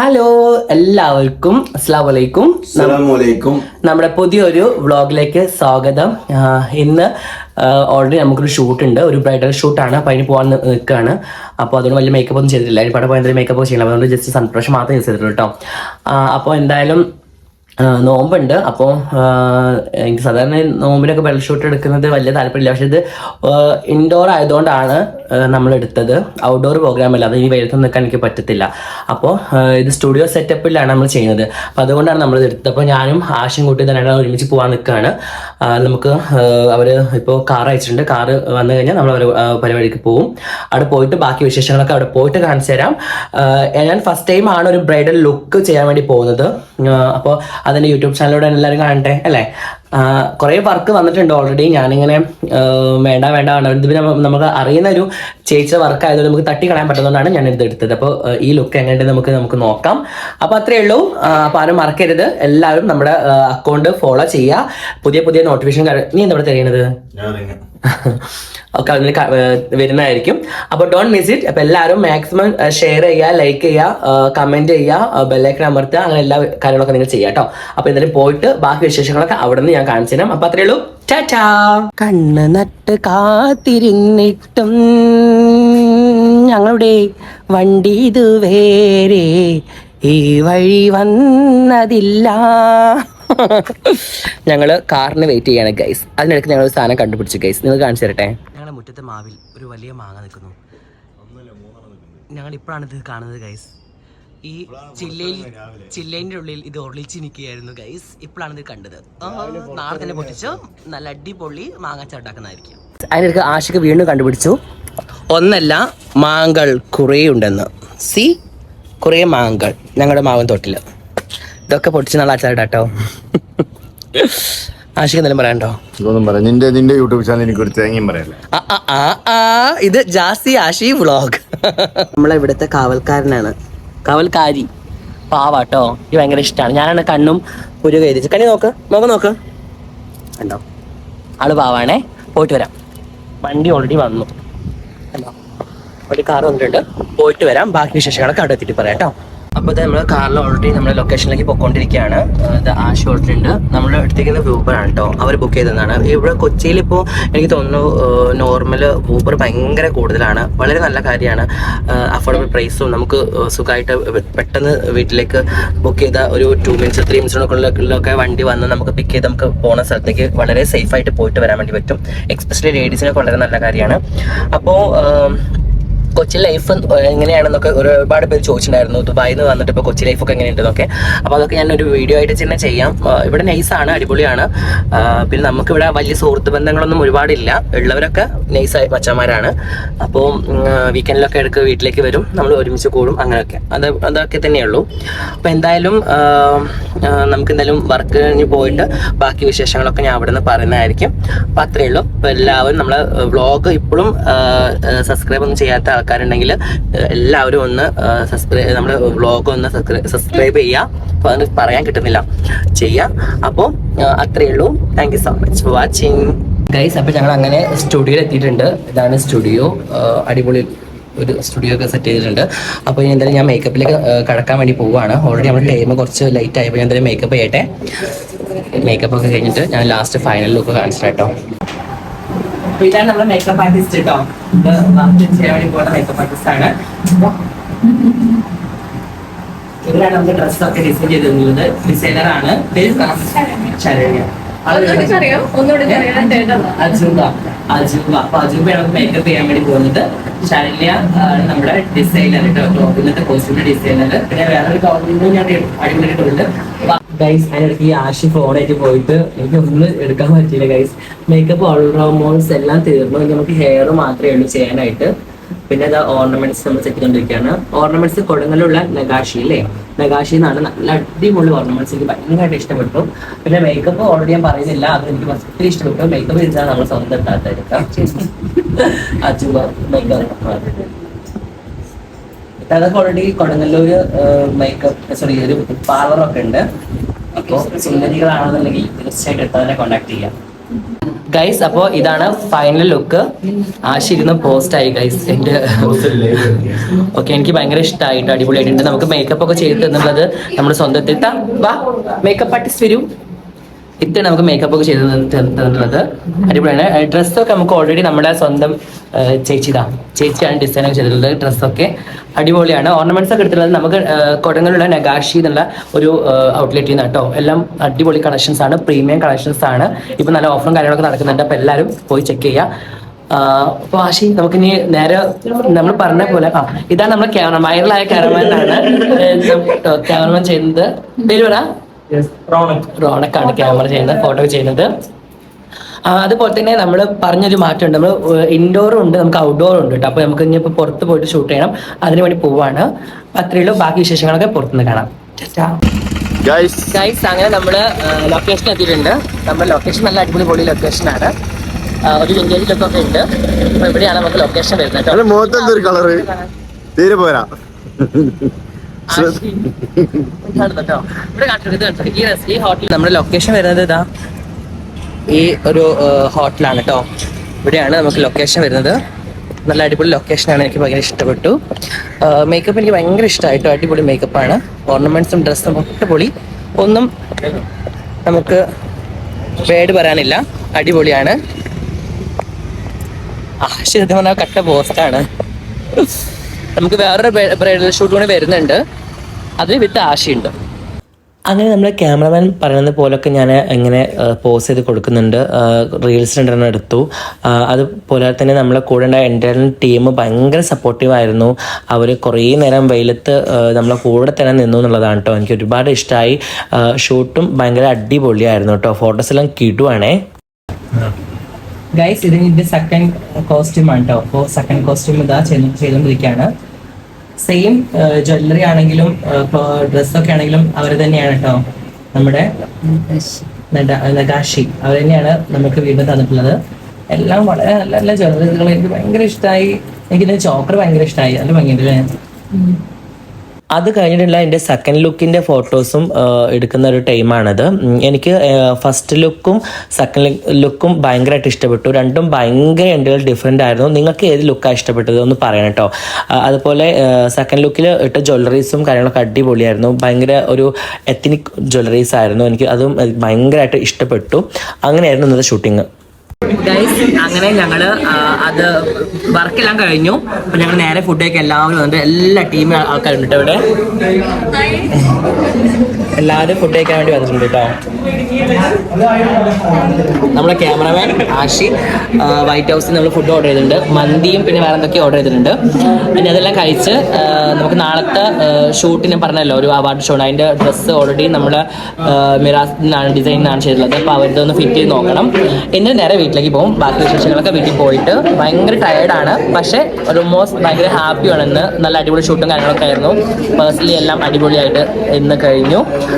Hello എല്ലാവർക്കും അസ്സാം വലൈക്കും അസ്സലാമലൈക്കും. നമ്മുടെ പുതിയൊരു വ്ളോഗിലേക്ക് സ്വാഗതം. ഇന്ന് ഓൾറെഡി നമുക്കൊരു ഷൂട്ട് ഉണ്ട്. ഒരു ബ്രൈഡൽ ഷൂട്ടാണ്. അപ്പോൾ അതിന് പോകാൻ നിൽക്കുകയാണ് അപ്പോൾ അതുകൊണ്ട് വലിയ മേക്കപ്പ് ഒന്നും ചെയ്തിട്ടില്ല. അതിന് പടം ഭയങ്കര മേക്കപ്പ് ചെയ്യണം. അതുകൊണ്ട് ജസ്റ്റ് സൺപ്രഷ് മാത്രം യൂസ് ചെയ്തിട്ടുള്ളൂ കേട്ടോ അപ്പോൾ എന്തായാലും നോമ്പുണ്ട്. അപ്പോൾ എനിക്ക് സാധാരണ നോമ്പിനൊക്കെ വെള്ള ഷൂട്ട് എടുക്കുന്നത് വലിയ താല്പര്യമില്ല. പക്ഷെ ഇത് ഇൻഡോർ ആയതുകൊണ്ടാണ് നമ്മൾ എടുത്തത് ഔട്ട്ഡോർ പ്രോഗ്രാം അല്ല. അത് ഇനി വെയിലത്ത് നിൽക്കാൻ എനിക്ക് പറ്റത്തില്ല. അപ്പോൾ ഇത് സ്റ്റുഡിയോ സെറ്റപ്പിലാണ് നമ്മൾ ചെയ്യുന്നത്. അപ്പോൾ അതുകൊണ്ടാണ് നമ്മൾ എടുത്തത്. അപ്പോൾ ഞാനും ആശയും കൂട്ടി തന്നെ ഒരുമിച്ച് പോകാൻ നിൽക്കുകയാണ്. നമുക്ക് അവർ ഇപ്പോൾ കാർ അയച്ചിട്ടുണ്ട്. കാർ വന്നു കഴിഞ്ഞാൽ നമ്മൾ അവർ പരിപാടിക്ക് പോകും അവിടെ പോയിട്ട് ബാക്കി വിശേഷങ്ങളൊക്കെ അവിടെ പോയിട്ട് കാണിച്ചു തരാം. ഞാൻ ഫസ്റ്റ് ടൈം ആണ് ഒരു ബ്രൈഡൽ ലുക്ക് ചെയ്യാൻ വേണ്ടി പോകുന്നത്. അപ്പോൾ അതിന്റെ യൂട്യൂബ് ചാനലിലൂടെ എല്ലാവരും കാണട്ടെ അല്ലേ? കുറേ വർക്ക് വന്നിട്ടുണ്ട് ഓൾറെഡി ഞാനിങ്ങനെ വേണ്ട വേണ്ട വേണ്ട. ഇത് നമുക്ക് അറിയുന്ന ഒരു ചേച്ചിയുടെ വർക്ക് ആയതുകൊണ്ട് നമുക്ക് തട്ടി കളയാൻ പറ്റുന്നതുകൊണ്ടാണ് ഞാൻ ഇത് എടുത്തത്. അപ്പോൾ ഈ ലുക്ക് എങ്ങനെയുണ്ട് നമുക്ക് നമുക്ക് നോക്കാം. അപ്പോൾ അത്രയേ ഉള്ളൂ. അപ്പോൾ ആരും മറക്കരുത്. എല്ലാവരും നമ്മുടെ അക്കൗണ്ട് ഫോളോ ചെയ്യുക. പുതിയ പുതിയ നോട്ടിഫിക്കേഷൻ നീ എന്താ ഇവിടെ അറിയാം ഒക്കെ ഏർ വരുന്നതായിരിക്കും. അപ്പോൾ ഡോണ്ട് മിസ് ഇറ്റ് അപ്പോൾ എല്ലാവരും മാക്സിമം ഷെയർ ചെയ്യുക ലൈക്ക് ചെയ്യുക കമന്റ് ചെയ്യുക ബെല്ലൈക്കൺ അമർത്തുക അങ്ങനെ എല്ലാ കാര്യങ്ങളൊക്കെ നിങ്ങൾ ചെയ്യുക കേട്ടോ അപ്പോൾ എന്തായാലും പോയിട്ട് ബാക്കി വിശേഷങ്ങളൊക്കെ അവിടെ നിന്ന് ഞാൻ കാണിച്ചു തരാം. അപ്പോൾ അത്രയേ ഉള്ളൂ. ടാറ്റാ. കണ്ണ് നട്ട് കാത്തിരുന്നിട്ടും ഞങ്ങളുടെ വണ്ടി ഇത് വേറെ ഈ വഴി വന്നതില്ല. ഞങ്ങൾ കാറിന് വെയിറ്റ് ചെയ്യാണ് ഗൈസ് അതിനിടയ്ക്ക് ഞങ്ങൾ സാധനം കണ്ടുപിടിച്ചു ഗൈസ് നിങ്ങൾ കാണിച്ചു തരട്ടെ? ഞങ്ങളുടെ മുറ്റത്തെ മാവിൽ ഒരു വലിയ മാങ്ങ നിൽക്കുന്നു. ഞങ്ങൾ ഇപ്പോഴാണ് ഇത് കാണുന്നത് ഗൈസ് ഈ ചില്ലയിൽ ചില്ലേന്റെ ഉള്ളിൽ ഇത് ഒളിച്ച് നിൽക്കുകയായിരുന്നു ഗൈസ് ഇപ്പോഴാണ് ഇത് കണ്ടത്. നാളെ തന്നെ പൊട്ടിച്ച് നല്ല അടിപൊളി മാങ്ങ ചട്ടാക്കുന്നതായിരിക്കും അതിനിടയ്ക്ക് ആശയ്ക്ക് വീണ്ടും കണ്ടുപിടിച്ചു. ഒന്നല്ല മാങ്ങകൾ കുറേ ഉണ്ടെന്ന് സി കുറേ മാങ്ങകൾ ഞങ്ങളുടെ മാവൻ തൊട്ടിൽ. ഇതൊക്കെ പൊട്ടിച്ച് നാളെ അച്ചാറിട്ടോ ആശയ്ക്ക് എന്തെങ്കിലും പറയാനുണ്ടോ? ഇതൊന്നും പറയാം. നിന്റെ നിന്റെ യൂട്യൂബ് ചാനൽ എനിക്ക് ഒരു തേങ്ങയും പറയല്ലേ? ആ, ആ, ആ, ആ, ഇത് ജാസി ആഷി വ്ളോഗ് നമ്മളെ ഇവിടുത്തെ കാവൽക്കാരനാണ്. കാവൽക്കാരി. പാവാട്ടോ. ഇത് ഭയങ്കര ഇഷ്ടമാണ് ഞാനാണ് കണ്ണും പുരു കയറിച്ച് കണ്ണി നോക്ക്. നോക്ക് നോക്ക്. കണ്ടോ? ആൾ പാവാണേ. പോയിട്ട് വരാം. വണ്ടി ഓൾറെഡി വന്നു. കണ്ടോ? ഒരു കാർ വന്നിട്ടുണ്ട്. പോയിട്ട് വരാം. ബാക്കി വിശേഷങ്ങളൊക്കെ അവിടെ എത്തിയിട്ട് പറയാം കേട്ടോ. അപ്പോൾ ഇത് നമ്മൾ കാറിൽ ഓൾറെഡി നമ്മുടെ ലൊക്കേഷനിലേക്ക് പോയിക്കൊണ്ടിരിക്കുകയാണ് ഇത് ആഷ് ഓൾറെഡി നമ്മൾ എടുത്തിരിക്കുന്ന ആണ് കേട്ടോ അവർ ബുക്ക് ചെയ്തതാണ്. ഇവിടെ കൊച്ചിയിൽ ഇപ്പോൾ എനിക്ക് തോന്നുന്നു നോർമൽ ഊബർ ഭയങ്കര കൂടുതലാണ്. വളരെ നല്ല കാര്യമാണ്. അഫോർഡബിൾ പ്രൈസും നമുക്ക് സുഖമായിട്ട് പെട്ടെന്ന് വീട്ടിലേക്ക് ബുക്ക് ചെയ്ത ഒരു ടു മിനിറ്റ്സ് ത്രീ മിനിറ്റ്സിനൊക്കെ വണ്ടി വന്ന് നമുക്ക് പിക്ക് ചെയ്ത് നമുക്ക് പോകുന്ന സ്ഥലത്തേക്ക് വളരെ സേഫായിട്ട് പോയിട്ട് വരാൻ വേണ്ടി പറ്റും. എക്സ്പെഷ്യലി ലേഡീസിനൊക്കെ വളരെ നല്ല കാര്യമാണ്. അപ്പോൾ കൊച്ചി ലൈഫ് എങ്ങനെയാണെന്നൊക്കെ ഒരുപാട് പേര് ചോദിച്ചിട്ടുണ്ടായിരുന്നു. ദുബായിൽ നിന്ന് വന്നിട്ട് ഇപ്പോൾ കൊച്ചി ലൈഫൊക്കെ എങ്ങനെയുണ്ടെന്നൊക്കെ. അപ്പോൾ അതൊക്കെ ഞാനൊരു വീഡിയോ ആയിട്ട് തന്നെ ചെയ്യാം. ഇവിടെ നൈസാണ് അടിപൊളിയാണ്. പിന്നെ നമുക്കിവിടെ വലിയ സുഹൃത്ത് ബന്ധങ്ങളൊന്നും ഒരുപാടില്ല. ഉള്ളവരൊക്കെ നൈസായ മച്ചന്മാരാണ്. അപ്പോൾ വീക്കെൻഡിലൊക്കെ ഇടയ്ക്ക് വീട്ടിലേക്ക് വരും. നമ്മൾ ഒരുമിച്ച് കൂടും അങ്ങനെയൊക്കെ. അത് അതൊക്കെ തന്നെയുള്ളൂ. അപ്പോൾ എന്തായാലും നമുക്ക് എന്തായാലും വർക്ക് കഴിഞ്ഞ് പോയിട്ട് ബാക്കി വിശേഷങ്ങളൊക്കെ ഞാൻ അവിടെ നിന്ന് പറയുന്നതായിരിക്കും. അപ്പോൾ അത്രയേ ഉള്ളൂ. അപ്പോൾ എല്ലാവരും നമ്മളെ വ്ളോഗ് ഇപ്പോഴും സബ്സ്ക്രൈബ് ഒന്നും ചെയ്യാത്ത ആൾക്കാരുണ്ടെങ്കിൽ എല്ലാവരും ഒന്ന് സബ്സ്ക്രൈബ് നമ്മുടെ വ്ളോഗ് ഒന്ന് സബ്സ്ക്രൈബ് ചെയ്യുക. അപ്പോൾ അതിന് പറയാൻ കിട്ടുന്നില്ല. ചെയ്യാം. അപ്പോൾ അത്രയേ ഉള്ളൂ. Thank you so much for watching guys അപ്പോൾ ഞങ്ങൾ അങ്ങനെ സ്റ്റുഡിയോയിൽ എത്തിയിട്ടുണ്ട്. ഇതാണ് സ്റ്റുഡിയോ അടിപൊളി ഒരു സ്റ്റുഡിയോ ഒക്കെ സെറ്റ് ചെയ്തിട്ടുണ്ട്. അപ്പോൾ ഇനി എന്തായാലും ഞാൻ മേക്കപ്പിലേക്ക് കടക്കാൻ വേണ്ടി പോവുകയാണ്. ഓൾറെഡി നമ്മുടെ ടൈം കുറച്ച് ലേറ്റ് ആയപ്പോൾ ഞാൻ എന്തായാലും മേക്കപ്പ് ചെയ്യട്ടെ. മേക്കപ്പ് ഒക്കെ കഴിഞ്ഞിട്ട് ഞാൻ ലാസ്റ്റ് ഫൈനൽ ലുക്ക് കാണിച്ചിട്ടോ അപ്പൊ ഇതാണ് നമ്മുടെ മേക്കപ്പ് ആർട്ടിസ്റ്റ് കേട്ടോ ചെയ്യാൻ വേണ്ടി പോകുന്ന മേക്കപ്പ് ആർട്ടിസ്റ്റ് ആണ്. അപ്പൊ ഇവരാണ് നമുക്ക് ഡ്രസ്സൊക്കെ ഡിസൈൻ ചെയ്തിരുന്നത്. ഡിസൈനർ ആണ്. പേര് ശരണ്യ. അജൂബ. അജൂബ. അപ്പൊ അജൂബയാണ് മേക്കപ്പ് ചെയ്യാൻ വേണ്ടി പോകുന്നത്. ശരണ്യ നമ്മുടെ ഡിസൈനർ ഇന്നത്തെ കോസ്റ്റ്യൂമിന്റെ ഡിസൈനർ പിന്നെ വേറൊരു ഞാൻ അടിപൊളിയായിട്ടുണ്ട് ഗൈസ് അതിനിടയ്ക്ക് ഈ ആഷി ഫോണായിട്ട് പോയിട്ട് എനിക്ക് ഒന്നും എടുക്കാൻ പറ്റിയില്ല ഗൈസ് മേക്കപ്പ് ഓൾറൗമോൾസ് എല്ലാം തീർന്നു. ഇനി നമുക്ക് ഹെയർ മാത്രമേ ഉള്ളൂ ചെയ്യാനായിട്ട്. പിന്നെ അത് ഓർണമെന്റ്സ് നമ്മൾ സെറ്റ് ചെയ്തോണ്ടിരിക്കുകയാണ്. ഓർണമെന്റ്സ് കൊടുങ്ങലുള്ള നഗാഷി അല്ലേ? നഗാഷി എന്നാണ് നല്ല അടിപൊളി ഓർണമെന്റ്സ് എനിക്ക് ഭയങ്കരമായിട്ട് ഇഷ്ടപ്പെട്ടു. പിന്നെ മേക്കപ്പ് ഓൾറെഡി ഞാൻ പറയുന്നില്ല. അത് എനിക്ക് ഒത്തിരി ഇഷ്ടപ്പെട്ടു. മേക്കപ്പ് ചെയ്താൽ നമ്മൾ സ്വന്തം എത്താത്തായിരിക്കാം അച്ഛൻ മേക്കപ്പ് അതൊക്കെ ഓൾറെഡി കൊടുങ്ങല്ലൂര് മേക്കപ്പ് സോറി ഒരു പാർലർ ഒക്കെ ഉണ്ട്. അപ്പോൾ സുന്ദരികളാണെന്നുണ്ടെങ്കിൽ തീർച്ചയായിട്ടും എത്താതെ കോൺടാക്ട് ചെയ്യാം. ഗൈസ് അപ്പോ ഇതാണ് ഫൈനൽ ലുക്ക് ആശിരുന്ന പോസ്റ്റ് ആയി ഗൈസ് എന്റെ ഓക്കെ എനിക്ക് ഭയങ്കര ഇഷ്ടമായിട്ട് അടിപൊളിയായിട്ടുണ്ട്. നമുക്ക് മേക്കപ്പ് ഒക്കെ ചെയ്ത് തന്നുള്ളത് നമ്മുടെ സ്വന്തത്തിൽ വാ മേക്കപ്പ് ആർട്ടിസ്റ്റ് വരൂ. ഇത്ര നമുക്ക് മേക്കപ്പ് ഒക്കെ ചെയ്ത് തന്ന- തന്ന- തന്നിട്ടുള്ളത്. അടിപൊളിയാണ്. ഡ്രസ്സൊക്കെ നമുക്ക് ഓൾറെഡി നമ്മുടെ സ്വന്തം ചേച്ചിതാ. ചേച്ചിയാണ് ഡിസൈൻ ഒക്കെ ചെയ്തിട്ടുള്ളത് ഡ്രസ്സൊക്കെ അടിപൊളിയാണ്. ഓർണമെന്റ്സ് ഒക്കെ എടുത്തിട്ടുള്ളത് നമുക്ക് കൊടങ്ങളുള്ള നഗാഷി എന്നുള്ള ഒരു ഔട്ട്ലെറ്റ് നിന്ന് കേട്ടോ എല്ലാം അടിപൊളി കളക്ഷൻസ് ആണ്. പ്രീമിയം കളക്ഷൻസ് ആണ്. ഇപ്പൊ നല്ല ഓഫറും കാര്യങ്ങളൊക്കെ നടക്കുന്നുണ്ട്. അപ്പൊ എല്ലാവരും പോയി ചെക്ക് ചെയ്യുക അപ്പൊ ആശി നമുക്ക് ഇനി നേരെ നമ്മൾ പറഞ്ഞ പോലെ ആ ഇതാണ് നമ്മുടെ ക്യാമറ വൈറലായ ക്യാമറമാനാണ് ക്യാമറമാൻ ചെയ്യുന്നത്. പേര് പറ. റോണക്കാണ് ക്യാമറ ചെയ്യുന്നത് ഫോട്ടോ ചെയ്യുന്നത്. അതുപോലെ തന്നെ നമ്മൾ പറഞ്ഞൊരു മാറ്റമുണ്ട്. നമ്മൾ ഇൻഡോറും ഉണ്ട് നമുക്ക് ഔട്ട്ഡോറും ഉണ്ട് കേട്ടോ അപ്പോൾ നമുക്ക് ഇനിയിപ്പോൾ പുറത്ത് പോയിട്ട് ഷൂട്ട് ചെയ്യണം. അതിനു വേണ്ടി പോവാണ്. അത്രയുള്ള ബാക്കി വിശേഷങ്ങളൊക്കെ പുറത്തുനിന്ന് കാണാം. ഗൈസ് അങ്ങനെ നമ്മൾ ലൊക്കേഷൻ എത്തിയിട്ടുണ്ട്. നമ്മുടെ ലൊക്കേഷൻ നല്ല അടിപൊളി പൊളി ലൊക്കേഷനാണ് ഒരു വിന്റേജ് ലുക്കൊക്കെ ഉണ്ട്. അപ്പോൾ ഇവിടെയാണ് നമുക്ക് ലൊക്കേഷൻ വരുന്നത് തീരെ പോരാ. ഈ ഹോട്ടൽ നമ്മുടെ ലൊക്കേഷൻ വരുന്നത് ഇതാ. ഈ ഒരു ഹോട്ടലാണ് കേട്ടോ ഇവിടെയാണ് നമുക്ക് ലൊക്കേഷൻ വരുന്നത്. നല്ല അടിപൊളി ലൊക്കേഷനാണ് എനിക്ക് ഭയങ്കര ഇഷ്ടപ്പെട്ടു. മേക്കപ്പ് എനിക്ക് ഭയങ്കര ഇഷ്ടമായിട്ടോ അടിപൊളി മേക്കപ്പാണ് ഓർണമെന്റ്സും ഡ്രസ്സും ഒക്കെ പൊളി. ഒന്നും നമുക്ക് പേട് പറയാനില്ല. അടിപൊളിയാണ്. ആ ശരി കട്ട പോസ്റ്റാണ് നമുക്ക് വേറൊരു ബ്രൈഡൽ ഷൂട്ട് കൂടി വരുന്നുണ്ട്. അത് വിത്ത് ആശയുണ്ട്. അങ്ങനെ നമ്മുടെ ക്യാമറമാൻ പറയുന്നത് പോലൊക്കെ ഞാൻ ഇങ്ങനെ പോസ് ചെയ്ത് കൊടുക്കുന്നുണ്ട്. റീൽസ് രണ്ടെണ്ണം എടുത്തു. അതുപോലെ തന്നെ നമ്മളെ കൂടെ ഉണ്ടായ എന്റെ ടീം ഭയങ്കര സപ്പോർട്ടീവ് ആയിരുന്നു. അവർ കുറേ നേരം വെയിലത്ത് നമ്മളെ കൂടെ തന്നെ നിന്നു എന്നുള്ളതാണ് കേട്ടോ എനിക്ക് ഒരുപാട് ഇഷ്ടമായി ഷൂട്ടും ഭയങ്കര അടിപൊളിയായിരുന്നു കേട്ടോ ഫോട്ടോസ് എല്ലാം കിടുവാണേ. ഗൈസ് ഇത് ഇതിന്റെ സെക്കൻഡ് കോസ്റ്റ്യൂം ആണ് കേട്ടോ അപ്പോൾ സെക്കൻഡ് കോസ്റ്റ്യൂം ഇതാ ചെയ്തു ചെയ്തുകൊണ്ടിരിക്കുകയാണ്. സെയിം ജ്വല്ലറി ആണെങ്കിലും ഡ്രസ്സൊക്കെ ആണെങ്കിലും അവർ തന്നെയാണ് കേട്ടോ നമ്മുടെ നഗാഷി. അവർ തന്നെയാണ് നമുക്ക് വീണ്ടും തന്നിട്ടുള്ളത്. എല്ലാം വളരെ നല്ല നല്ല ജ്വല്ലറികൾ എനിക്ക് ഭയങ്കര ഇഷ്ടമായി എനിക്കിതിന്റെ ചോക്കർ ഭയങ്കര ഇഷ്ടമായി നല്ല ഭംഗിയുണ്ടല്ലേ അത് കഴിഞ്ഞിട്ടുള്ള എന്റെ സെക്കൻഡ് ലുക്കിന്റെ ഫോട്ടോസും എടുക്കുന്ന ഒരു ടൈമാണത് എനിക്ക് ഫസ്റ്റ് ലുക്കും സെക്കൻഡ് ലുക്കും ഭയങ്കരമായിട്ട് ഇഷ്ടപ്പെട്ടു. രണ്ടും ഭയങ്കര എന്റെ ഡിഫറെന്റ് ആയിരുന്നു. നിങ്ങൾക്ക് ഏത് ലുക്കാണ് ഇഷ്ടപ്പെട്ടത് ഒന്ന് പറയണം കേട്ടോ. അതുപോലെ സെക്കൻഡ് ലുക്കിൽ ഇട്ട ജ്വല്ലറീസും കാര്യങ്ങളൊക്കെ അടിപൊളിയായിരുന്നു. ഭയങ്കര ഒരു എത്തനിക് ജ്വല്ലറീസ് ആയിരുന്നു എനിക്ക്. അതും ഭയങ്കരമായിട്ട് ഇഷ്ടപ്പെട്ടു. അങ്ങനെയായിരുന്നു ഇന്നത്തെ ഷൂട്ടിങ് അങ്ങനെ ഞങ്ങൾ ആ, അത് വർക്കെല്ലാം കഴിഞ്ഞു. അപ്പൊ ഞങ്ങൾ നേരെ ഫുഡൊക്കെ എല്ലാവരും വന്നിട്ട് എല്ലാ ടീം ആൾക്കാരുണ്ട് ഇവിടെ. എല്ലാവരും ഫുഡ് കഴിക്കാൻ വേണ്ടി വന്നിട്ടുണ്ട് കേട്ടോ നമ്മളെ ക്യാമറമാൻ ആഷി വൈറ്റ് ഹൗസിൽ നമ്മൾ ഫുഡ് ഓർഡർ ചെയ്തിട്ടുണ്ട്. മന്തിയും പിന്നെ വേറെ എന്തൊക്കെയോ ഓർഡർ ചെയ്തിട്ടുണ്ട്. പിന്നെ അതെല്ലാം കഴിച്ച് നമുക്ക് നാളത്തെ ഷൂട്ടിന് പറഞ്ഞല്ലോ ഒരു അവാർഡ് ഷോ അതിന്റെ ഡ്രസ്സ് ഓൾറെഡി നമ്മൾ മിറാസ് ഡിസൈനിനാണ് ചെയ്തിട്ടുള്ളത്. അപ്പോൾ അവരുടെ ഒന്ന് ഫിറ്റ് ചെയ്ത് നോക്കണം. എന്നിട്ട് നേരെ വീട്ടിലേക്ക് പോകും. ബാക്കി വിശേഷങ്ങളൊക്കെ വീട്ടിൽ പോയിട്ട് ഭയങ്കര ടയേർഡാണ് പക്ഷേ ഓൾമോസ്റ്റ് ഭയങ്കര ഹാപ്പിയാണ് ഇന്ന് നല്ല അടിപൊളി ഷൂട്ടും കാര്യങ്ങളൊക്കെ ആയിരുന്നു. പേഴ്സണലി എല്ലാം അടിപൊളിയായിട്ട് ഇന്ന് കഴിഞ്ഞു 있냐?